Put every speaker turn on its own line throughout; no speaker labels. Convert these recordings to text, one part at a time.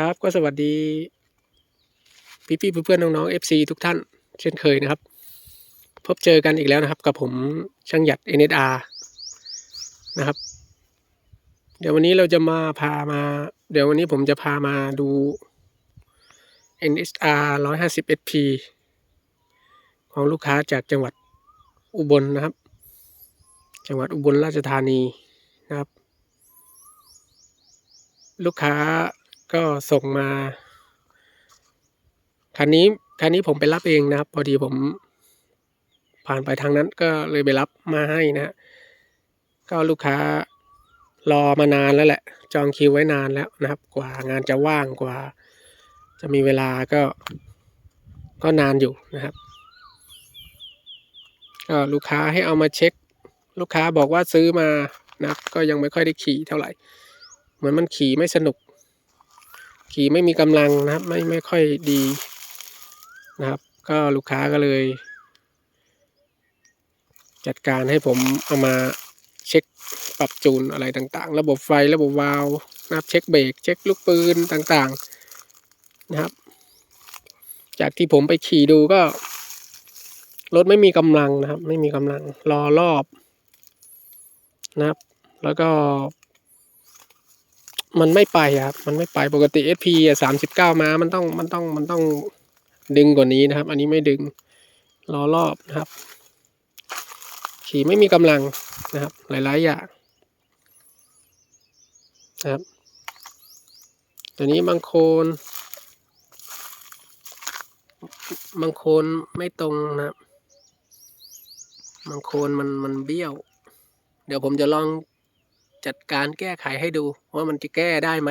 ครับ ก็สวัสดีพี่พี่เพื่อนๆน้องๆ FC ทุกท่าน เช่นเคยนะครับ พบเจอกันอีกแล้วนะครับ กับผมช่างหยัด NSR นะครับ เดี๋ยววันนี้เราจะมาพามา เดี๋ยววันนี้ผมจะพามาดู NSR 150 SP ของลูกค้าจากจังหวัดอุบลนะครับ จังหวัดอุบลราชธานีนะครับ ลูกค้า ก็ส่งมาคันนี้คันนี้ผมไปรับเองนะครับ พอดีผม ผ่านไปทางนั้นก็เลยไปรับมาให้นะฮะก็ลูกค้ารอมานานแล้วแหละ จองคิวไว้นานแล้วนะครับ กว่างานจะว่างกว่า จะมีเวลาก็ ก็นานอยู่นะครับ ก็ลูกค้าให้เอามาเช็ค ลูกค้าบอกว่าซื้อมานะครับ ก็ยังไม่ค่อยได้ขี่เท่าไหร่ เหมือนมันขี่ไม่สนุก ขี่ไม่มีกำลังนะครับ ไม่ไม่ค่อยดีนะครับ ก็ลูกค้าก็เลย จัดการให้ผมเอามาเช็คปรับจูนอะไรต่างๆ ระบบไฟระบบวาล์วนะครับเช็คเบรกเช็คลูกปืนต่างๆนะครับ จากที่ผมไปขี่ดูก็รถไม่มีกำลังนะครับ ไม่มีกำลังรอรอบนะครับ แล้วก็ มันไม่ไปครับมันไม่ไปปกติ SP สามสิบเก้าม้ามันต้องมันต้องมันต้องดึงกว่านี้นะครับ อันนี้ไม่ดึงรอรอบนะครับ ขี่ไม่มีกำลังนะครับ หลายๆอย่างนะครับตัวนี้บางโคนบางโคนไม่ตรงนะครับบางโคนมันมันเบี้ยว เดี๋ยวผมจะลอง จัดการแก้ไขให้ดู ว่ามันจะแก้ได้ไหม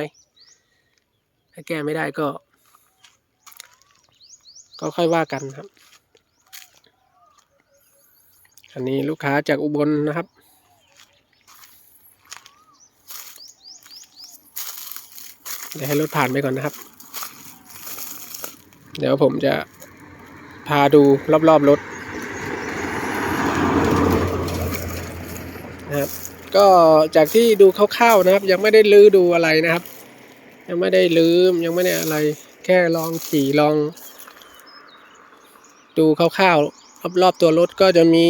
ถ้าแก้ไม่ได้ก็ ก็ค่อยว่ากันครับ อันนี้ลูกค้าจากอุบลนะครับเดี๋ยวให้รถผ่านไปก่อนนะครับ เดี๋ยวผมจะพาดูรอบๆรถนะครับ ก็จากที่ดูคร่าวๆนะครับ ยังไม่ได้ลื้อดูอะไรนะครับ ยังไม่ได้ลื้อยังไม่ได้อะไร แค่ลองขี่ลอง ดูคร่าวๆรอบๆตัวรถก็จะมี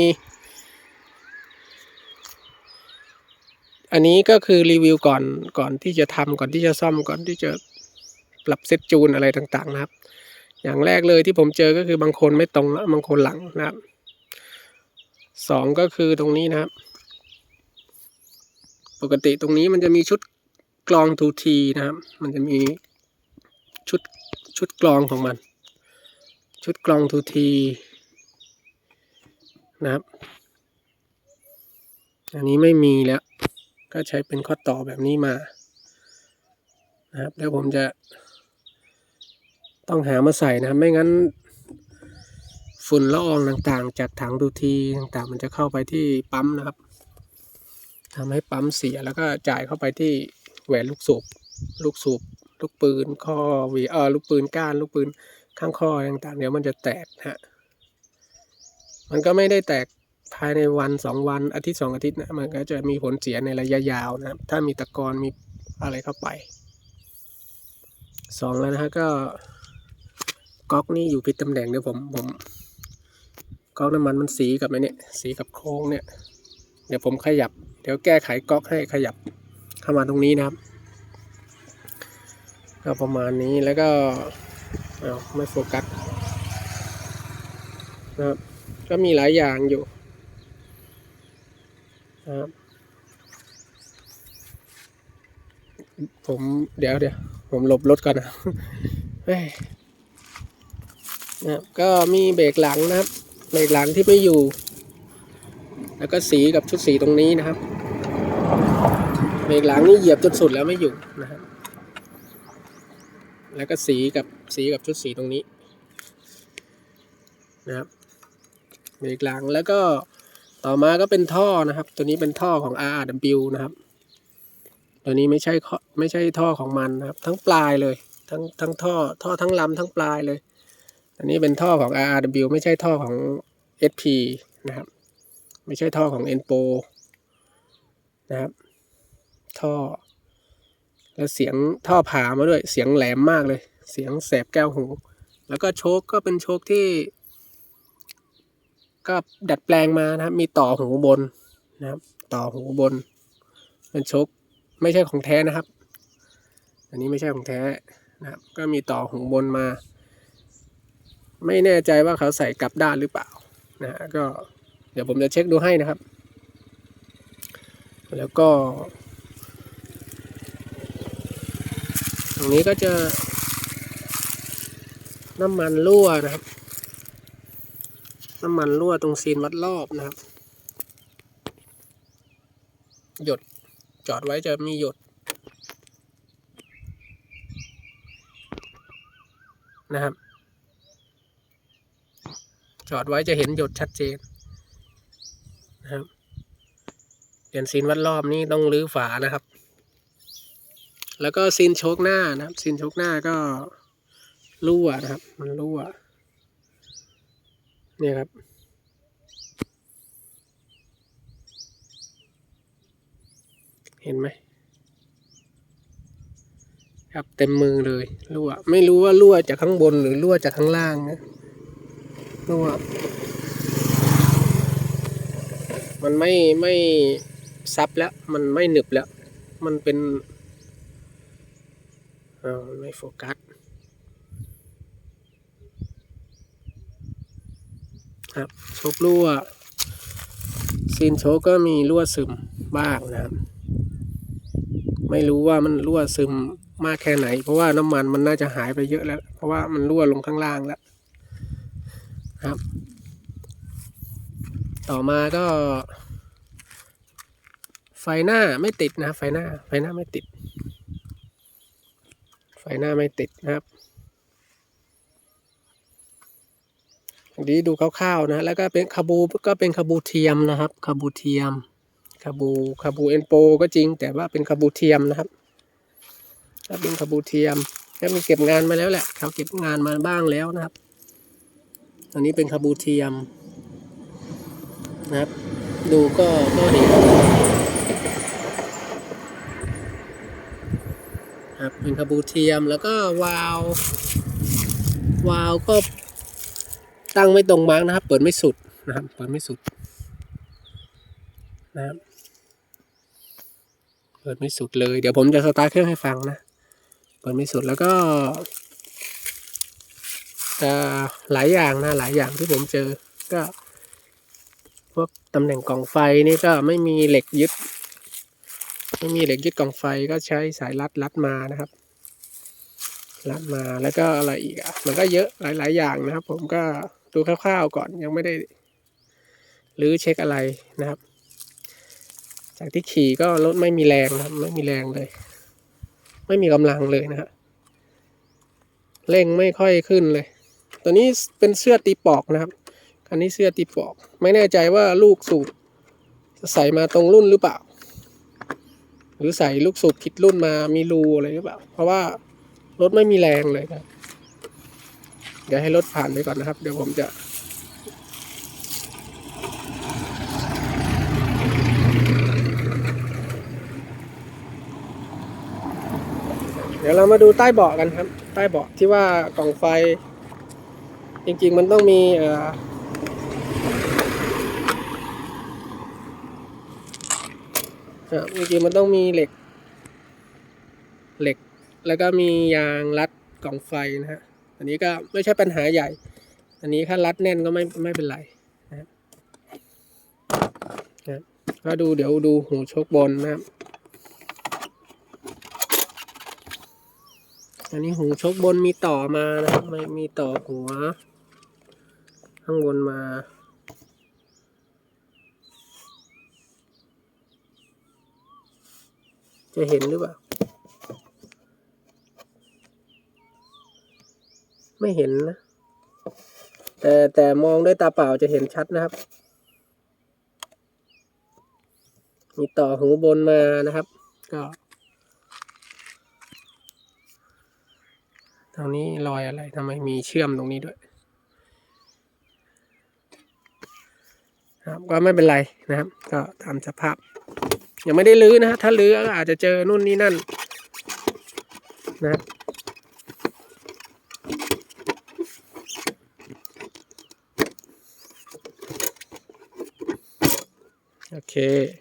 อันนี้ก็คือรีวิวก่อนก่อนที่จะทำก่อนที่จะซ่อมก่อนที่จะปรับเซตจูนอะไรต่างๆนะครับ อย่างแรกเลยที่ผมเจอก็คือบางคนไม่ตรงแล้วบางคนหลังนะครับสองก็คือตรงนี้นะครับ ปกติตรงนี้มันจะมีชุดกรองทูทีนะครับ มันจะมีชุดชุดกรองของมัน ชุดกรองทูทีนะครับ อันนี้ไม่มีแล้ว ก็ใช้เป็นข้อต่อแบบนี้มานะครับแล้วผมจะต้องหามาใส่นะครับ ไม่งั้นฝุ่นละอองต่างๆ จากถังดูทีต่างๆ มันจะเข้าไปที่ปั๊มนะครับ ทำให้ปั๊มเสียแล้วก็จ่ายเข้าไปที่แหวนลูกสูบลูกสูบลูกปืนข้อวีเออลูกปืนก้าน ลูกปืนข้างข้อต่างๆเดี๋ยวมันจะแตกฮะมันก็ไม่ได้แตกภายในวันสองวันอาทิตย์สองอาทิตย์นะมันก็จะมีผลเสียในระยะยาวนะครับ ถ้ามีตะกอนมีอะไรเข้าไปสองแล้วนะฮะก็ก๊อกนี่อยู่ผิดตำแหน่งเดี๋ยวผมผมก๊อกน้ำมันมันสีกับไอ้นี่สีกับโค้งเนี่ย เดี๋ยวผมขยับ เดี๋ยวแก้ไขก๊อกให้ขยับเข้ามาตรงนี้นะครับก็ประมาณนี้แล้วก็เอาไม่โฟกัสนะครับก็มีหลายอย่างอยู่นะครับผมเดี๋ยวเดี๋ยวผมหลบรถก่อนนะนะครับก็มีเบรกหลังนะครับ เบรกหลังที่ไม่อยู่ แล้วก็สีกับชุดสีตรงนี้นะครับ เบรกหลังนี่เหยียบจนสุดแล้วไม่อยู่นะครับแล้วก็สีกับสีกับชุดสีตรงนี้นะครับเบรกหลังแล้วก็ต่อมาก็เป็นท่อนะครับ ตัวนี้เป็นท่อของ RRW นะครับ ตัวนี้ไม่ใช่ไม่ใช่ท่อของมันนะครับ ทั้งปลายเลย ทั้งทั้งท่อท่อทั้งลำทั้งปลายเลย อันนี้เป็นท่อของ RRW ไม่ใช่ท่อของ SP นะครับ ไม่ใช่ท่อของ ENPO นะครับ ท่อ แล้วเสียงท่อผ่ามาด้วย เสียงแหลมมากเลย เสียงแสบแก้วหู แล้วก็โชคก็เป็นโชคที่ ก็ดัดแปลงมานะครับ มีต่อหูบนนะครับ ต่อหูบน เป็นโชคไม่ใช่ของแท้นะครับ อันนี้ไม่ใช่ของแท้นะครับ ก็มีต่อหูบนมา ไม่แน่ใจว่าเขาใส่กลับด้านหรือเปล่านะฮะก็เดี๋ยวผมจะเช็คดูให้นะครับ แล้วก็ ต รงนี้ก็จะ น้ำมันรั่วนะครับ น้ำมันรั่วตรงซีนวัดรอบนะครับ หยดจอดไว้จะมีหยดนะครับ จอดไว้จะเห็นหยดชัดเจนนะครับเปลี่ยนซีนวัดรอบนี้ต้องรื้อฝานะครับ แล้วก็ซีนโชกหน้านะครับซีนโชกหน้าก็รั่วนะครับ มันรั่วเนี่ยครับ เห็นไหมครับเต็มมือเลยรั่วไม่รู้ว่ารั่วจากข้างบนหรือรั่วจากข้างล่างนะรั่วมันไม่ไม่ซับแล้ว มันไม่หนึบแล้ว มันเป็น อ้าไม่โฟกัสครับโชครั่วซีนโชคก็มีรั่วซึมบ้างนะครับ ไม่รู้ว่ามันรั่วซึมมากแค่ไหน เพราะว่าน้ำมันมันน่าจะหายไปเยอะแล้ว เพราะว่ามันรั่วลงข้างล่างแล้วครับ ต่อมาก็ ไฟหน้าไม่ติดนะไฟหน้า ไฟหน้าไม่ติด ไฟหน้าไม่ติดนะครับอันนี้ดูคร่าวๆนะแล้วก็เป็นคาบูก็เป็นคาบูเทียมนะครับคาบูเทียมคาบูคาบูเอ็นโปก็จริง แต่ว่าเป็นคาบูเทียมนะครับถ้าเป็นคาบูเทียมก็มีเก็บงานมาแล้วแหละเขาเก็บงานมาบ้างแล้วนะครับ อันนี้เป็นคาบูเทียมนะครับ ดูก็ก็เห็น ครับเป็นคาบูเทียมแล้วก็วาล์ววาล์วก็ตั้งไม่ตรงมาร์กนะครับ เปิดไม่สุดนะครับเปิดไม่สุดนะครับเปิดไม่สุดเลย เดี๋ยวผมจะสตาร์ทเครื่องให้ฟังนะเปิดไม่สุดแล้วก็จะหลายอย่างนะหลายอย่างที่ผมเจอก็พวกตำแหน่งกล่องไฟนี่ก็ไม่มีเหล็กยึด ไม่มีเหล็กยึดกล่องไฟก็ใช้สายรัดรัดมานะครับ รัดมาแล้วก็อะไรอีกอะมันก็เยอะหลาย ๆ อย่างนะครับ ผมก็ดูคร่าวๆก่อนยังไม่ได้หรือเช็คอะไรนะครับ จากที่ขี่ก็รถไม่มีแรงนะครับ ไม่มีแรงเลย ไม่มีกำลังเลยนะครับเร่งไม่ค่อยขึ้นเลย ตัวนี้เป็นเสื้อตีปอกนะครับคันนี้เสื้อตีปอก ไม่แน่ใจว่าลูกสูบจะใส่มาตรงรุ่นหรือเปล่า รือใส่ลูกสูบผิดรุ่นมามีรูอะไรหรือเปล่า เพราะว่ารถไม่มีแรงเลยครับเดี๋ยวให้รถผ่านไปก่อนนะครับ เดี๋ยวผมจะเดี๋ยวเรามาดูใต้เบาะกันครับ ใต้เบาะที่ว่ากล่องไฟ จริง ๆ มันต้องมีเอ่อ ครับจริงๆมันต้องมีเหล็ก เหล็ก แล้วก็มียางรัดกล่องไฟนะฮะ อันนี้ก็ไม่ใช่ปัญหาใหญ่ อันนี้ถ้ารัดแน่นก็ไม่ไม่เป็นไรนะครับนะครับก็ดูเดี๋ยวดูหูชกบนนะครับ อันนี้หูชกบนมีต่อมานะครับไม่มีต่อหัว ข้างบนมา จะเห็นหรือเปล่า ไม่เห็นนะ แต่แต่มองด้วยตาเปล่าจะเห็นชัดนะครับ มีต่อหูบนมานะครับ ก็ตรงนี้รอยอะไรทำไมมีเชื่อมตรงนี้ด้วยครับก็ไม่เป็นไรนะครับ ก็ตามสภาพ ยังไม่ได้ลื้อนะฮะถ้าลื้อก็อาจจะเจอนู่นนี่นั่นนะครับโอเค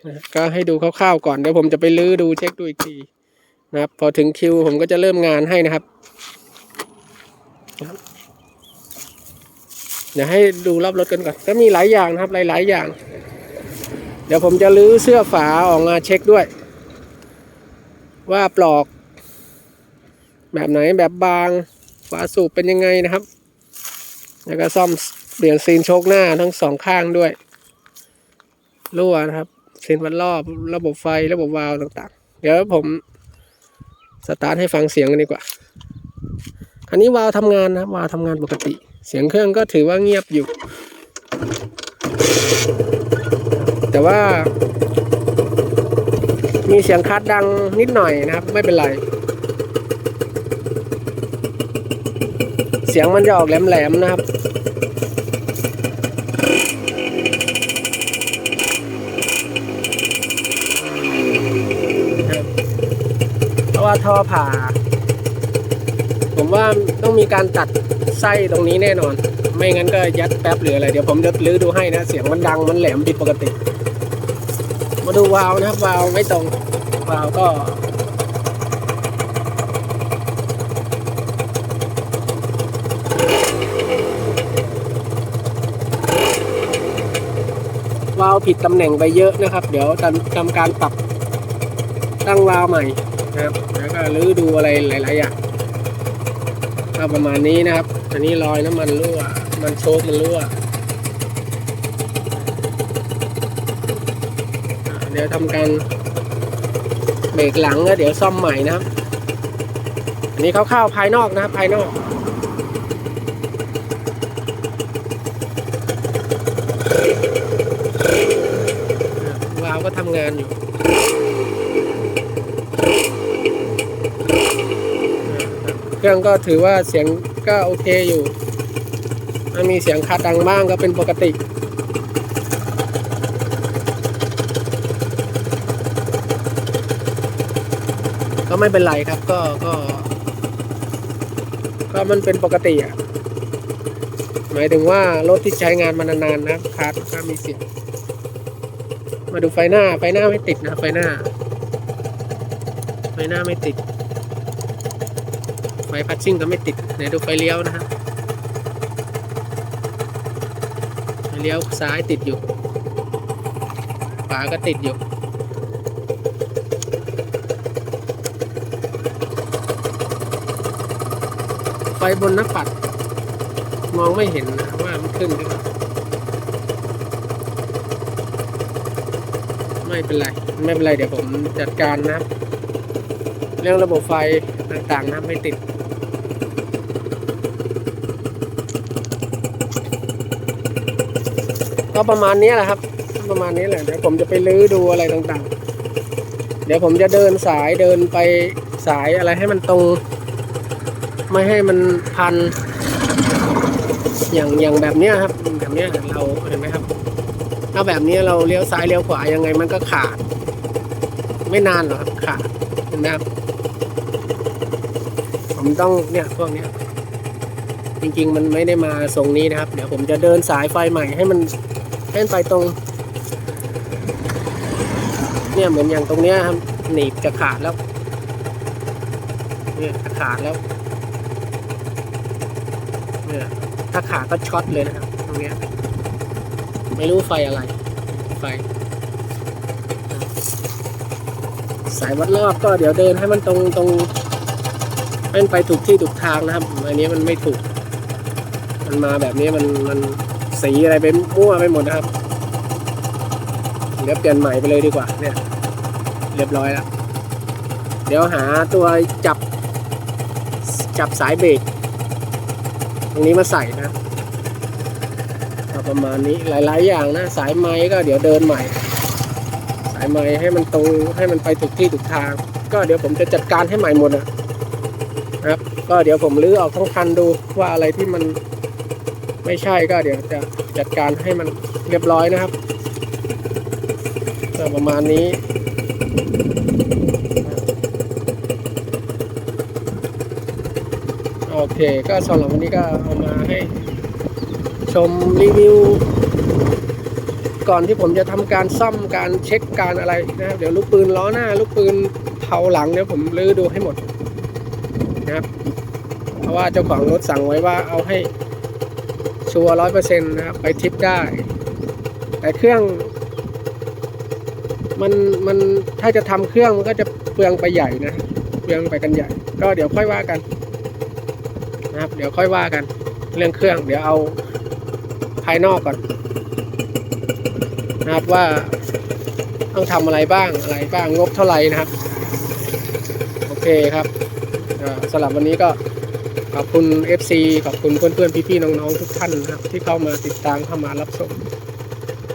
นะก็ให้ดูคร่าวๆก่อนเดี๋ยวผมจะไปลื้อดูเช็คดูอีกทีนะครับ พอถึงคิวผมก็จะเริ่มงานให้นะครับเดี๋ยวให้ดูรอบรถกันก่อนก็มีหลายอย่างนะครับหลายๆอย่าง เดี๋ยวผมจะลื้อเสื้อฝาออกมาเช็คด้วย ว่าปลอก แบบไหนแบบบางฝาสูบเป็นยังไงนะครับ แล้วก็ซ่อมเปลี่ยนซีนโชคหน้าทั้งสองข้างด้วยรั่วนะครับเส้นวัดรอบระบบไฟระบบวาล์วต่างๆ เดี๋ยวผมสตาร์ทให้ฟังเสียงกันดีกว่าคันนี้วาล์วทำงานนะวาล์วทำงานปกติ เสียงเครื่องก็ถือว่าเงียบอยู่ แต่ว่า มีเสียงคัดดังนิดหน่อยนะครับ ไม่เป็นไร เสียงมันจะออกแหลมๆนะครับเพราะว่าท่อผ่า ผมว่าต้องมีการตัดไส้ตรงนี้แน่นอน ไม่งั้นก็ยัดแป๊บหรืออะไร เดี๋ยวผมจะลื้อดูให้นะ เสียงมันดังมันแหลมผิดปกติ มาดูวาล์วนะครับวาล์วไม่ตรงวาล์วก็วาล์วผิดตำแหน่งไปเยอะนะครับ เดี๋ยวทำทำการปรับตั้งวาล์วใหม่นะครับแล้วก็รื้อดูอะไรหลายๆอย่างก็ประมาณนี้นะครับ อันนี้รอยน้ำมันรั่ว มันโชกมันรั่วอ่าเดี๋ยวทำการเบรกหลังแล้วเดี๋ยวซ่อมใหม่นะครับอันนี้คร่าๆภายนอกนะครับภายนอกวาวก็ทำงานอยู่เครื่องก็ถือว่าเสียงก็โอเคอยู่ มีเสียงคัดดังบ้างก็เป็นปกติก็ไม่เป็นไรครับก็ก็ ก็มันเป็นปกติอะ หมายถึงว่ารถที่ใช้งานมานานๆนะครับคัดก็มีเสียงมาดูไฟหน้าไฟหน้าไม่ติดนะไฟหน้า ไฟหน้าไม่ติด ไฟพัชชิ่งก็ไม่ติดเดี๋ยวดูไฟเลี้ยวนะครับไฟ เลี้ยวซ้ายติดอยู่ขวาก็ติดอยู่ไฟบนหน้าปัด มองไม่เห็นนะว่ามันขึ้นหรือเปล่าไม่เป็นไร ไม่เป็นไร เดี๋ยวผมจัดการนะ เรื่องระบบไฟต่างๆนะไม่ติด ก็ประมาณนี้แหละครับ ประมาณนี้แหละเดี๋ยวผมจะไปลื้อดูอะไรต่างๆ เดี๋ยวผมจะเดินสายเดินไปสายอะไรให้มันตรง ไม่ให้มันพัน อย่างอย่างแบบเนี้ยครับ แบบเนี้ยเราเห็นไหมครับ ถ้าแบบนี้เราเลี้ยวซ้ายเลี้ยวขวายังไงมันก็ขาด ไม่นานหรอกครับขาดเห็นไหมครับ ผมต้องเนี่ยพวกเนี้ยจริงๆ มันไม่ได้มาทรงนี้นะครับ เดี๋ยวผมจะเดินสายไฟใหม่ให้มัน ให้นไปตรง เนี่ยเหมือนอย่างตรงเนี้ยครับหนีบจะขาดแล้ว เนี่ยจะขาดแล้ว เนี่ยถ้าขาดก็ช็อตเลยนะครับ ตรงเนี้ย ไม่รู้ไฟอะไร ไฟ สายวัดรอบก็เดี๋ยวเดินให้มันตรงตรงให้มันไปถูกที่ถูกทางนะครับ อันนี้มันไม่ถูก มันมาแบบนี้มันมัน สีอะไรไปมั่วไปหมดนะครับ เดี๋ยวเปลี่ยนใหม่ไปเลยดีกว่า เนี่ย เรียบร้อยแล้ว เดี๋ยวหาตัวจับ จับสายเบรกตรงนี้มาใส่นะประมาณนี้หลาย ๆ อย่างนะ สายไม้ก็เดี๋ยวเดินใหม่ สายไม้ให้มันตรงให้มันไปถูกที่ถูกทาง ก็เดี๋ยวผมจะจัดการให้ใหม่หมดนะครับ ก็เดี๋ยวผมลื้อออกทั้งคันดูว่าอะไรที่มัน ไม่ใช่ก็เดี๋ยวจะจัดการให้มันเรียบร้อยนะครับประมาณนี้โอเค ก็สำหรับวันนี้ก็เอามาให้ชมรีวิว ก่อนที่ผมจะทำการซ่อมการเช็คการอะไรนะครับเดี๋ยวลูกปืนล้อหน้า ลูกปืนเผาหลังเนี่ยผมลื้อดูให้หมดนะครับ เพราะว่าเจ้าของรถสั่งไว้ว่าเอาให้ ชัวร้อยเปอร์เซ็นต์นะครับไปทริปได้ แต่เครื่อง มันมันถ้าจะทำเครื่องมันก็จะเปลืองไปใหญ่นะเปลืองไปกันใหญ่ ก็เดี๋ยวค่อยว่ากัน นะครับ เดี๋ยวค่อยว่ากัน เรื่องเครื่อง เดี๋ยวเอาภายนอกก่อน นะครับว่าต้องทำอะไรบ้างอะไรบ้างงบเท่าไหร่นะครับ โอเคครับสำหรับวันนี้ก็ ขอบคุณ FC ขอบคุณเพื่อนๆพี่ๆน้องๆทุกท่านนะครับ ที่เข้ามาติดตามเข้ามารับชม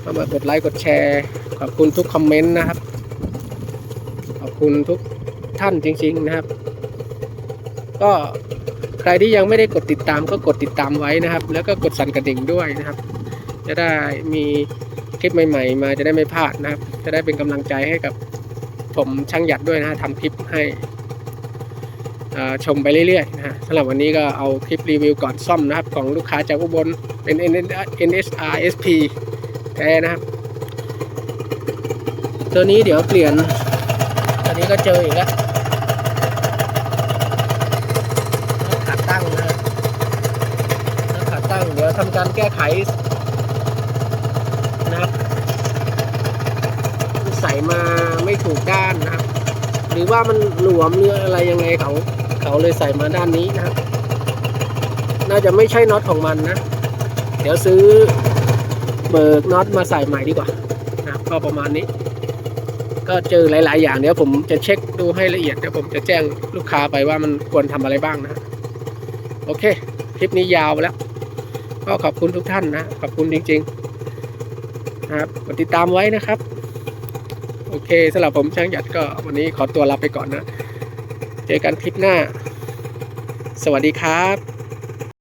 เข้ามากดไลค์กดแชร์ ขอบคุณทุกคอมเมนต์นะครับ ขอบคุณทุกท่านจริง ๆนะครับ ก็ใครที่ยังไม่ได้กดติดตามก็กดติดตามไว้นะครับ แล้วก็กดสั่นกระดิ่งด้วยนะครับ จะได้มีคลิปใหม่ ๆ มาจะได้ไม่พลาดนะครับ จะได้เป็นกำลังใจให้กับผมช่างหยัดด้วยนะทำคลิปให้ ชมไปเรื่อยๆนะฮะสำหรับวันนี้ก็เอาคลิปรีวิวก่อนซ่อมนะครับ ของลูกค้าจากอุบลเป็น NSR SP แท้นะครับ ตัวนี้เดี๋ยวเปลี่ยน ตัวนี้ก็เจออีกแล้วขาตั้งนะครับขาตั้งเดี๋ยวทำการแก้ไขนะครับใส่มาไม่ถูกด้านนะครับ รือว่ามันหลวมหรืออะไรยังไงเขาเขาเลยใส่มาด้านนี้นะครับ น่าจะไม่ใช่น็อตของมันนะ เดี๋ยวซื้อเบิกน็อตมาใส่ใหม่ดีกว่านะครับก็ประมาณนี้ ก็เจอหลาย ๆ อย่างเดี๋ยวผมจะเช็คดูให้ละเอียดเดี๋ยวผมจะแจ้งลูกค้าไปว่ามันควรทำอะไรบ้างนะโอเค คลิปนี้ยาวไปแล้ว ก็ขอบคุณทุกท่านนะ ขอบคุณจริง ๆ นะครับกดติดตามไว้นะครับ เคสำหรับผมช่างหยัดก็วันนี้ขอตัวลาไปก่อนนะ เจอกันคลิปหน้า สวัสดีครับ